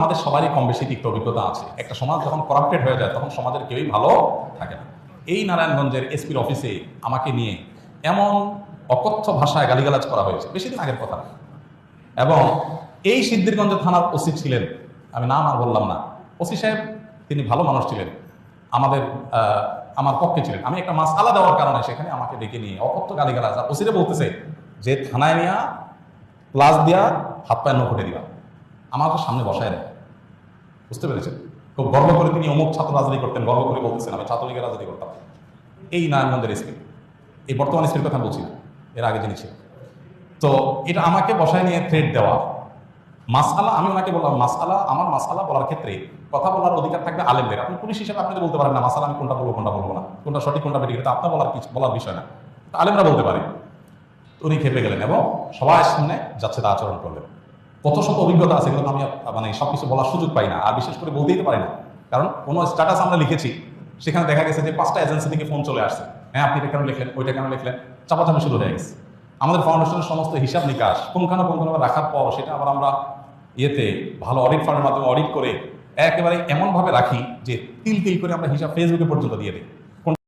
আমাদের সবারই কম বেশি তিক্ত অভিজ্ঞতা আছে। একটা সমাজ যখন করাপ্টেড হয়ে যায়, তখন সমাজের কেউই ভালো থাকে না। এই নারায়ণগঞ্জের এসপির অফিসে আমাকে নিয়ে এমন অকথ্য ভাষায় গালিগালাজ করা হয়েছে, বেশি দিন আগের কথা। এবং এই সিদ্ধিরগঞ্জ থানার ওসি ছিলেন, আমি নাম আর বললাম না। ওসি সাহেব, তিনি ভালো মানুষ ছিলেন। আমাদের আমার পক্ষে ছিলেন। আমি একটা মাছ আলাদা দেওয়ার কারণে সেখানে আমাকে ডেকে নিয়ে অকথ্য গালিগালাজ, আর ওসিরে বলতেছে যে থানায় নিয়ে প্লাস দিয়া হাত পায়ের নখুটে দিবা। আমাকে সামনে বসায় দেয় বুঝতে পেরেছেন? খুব গর্ব করে তিনি অমুক ছাত্র রাজনীতি করতেন, গর্ব করে বলতেছেন, আমি ছাত্রলীগের রাজনীতি করতাম। এই নারায়ণগঞ্জের এসপি এই বর্তমান এসপির কথা বলছি না, এর আগে ছিলেন। তো এটা আমাকে বসায় নিয়ে থ্রেড দেওয়া। মাসালা আমি ওনাকে বললাম মাসালা আমার মাসালা বলার ক্ষেত্রে কথা বলার অধিকার থাকবে আলেমদের। আপনি পুলিশ হিসেবে আপনি বলতে পারেন, না মাসালা আমি কোনটা বলব কোনটা বলব না। কোনটা সঠিক, কোনটা বেঠিক, এটা আপনার বলার কিছু, বলার বিষয় না। আলেমরা বলতে পারে। উনি খেপে গেলেন এবং সবাই সামনে যাচ্ছে তা আচরণ করলেন। কত শত অভিজ্ঞতা আছে কিন্তু আমি মানে সবকিছু বলার সুযোগ পাই না, আর বিশেষ করে বলতেই তো পারি না। কারণ কোনো স্ট্যাটাস আমরা লিখেছি, সেখানে দেখা গেছে যে পাঁচটা এজেন্সি থেকে ফোন চলে আসছে। হ্যাঁ আপনি এটা কেন লিখলেন, ওইটা কেন লিখলেন? চাপাচাপি শুরু হয়ে গেছে। আমাদের ফাউন্ডেশনের সমস্ত হিসাব নিকাশ পুঙ্খানুপুঙ্খভাবে রাখার পর সেটা আবার আমরা ইয়েতে, ভালো অডিট ফান্ডের মাধ্যমে অডিট করে, একেবারে এমনভাবে রাখি যে তিল তিল করে আমরা হিসাব ফেসবুকে পর্যন্ত দিয়ে দিই।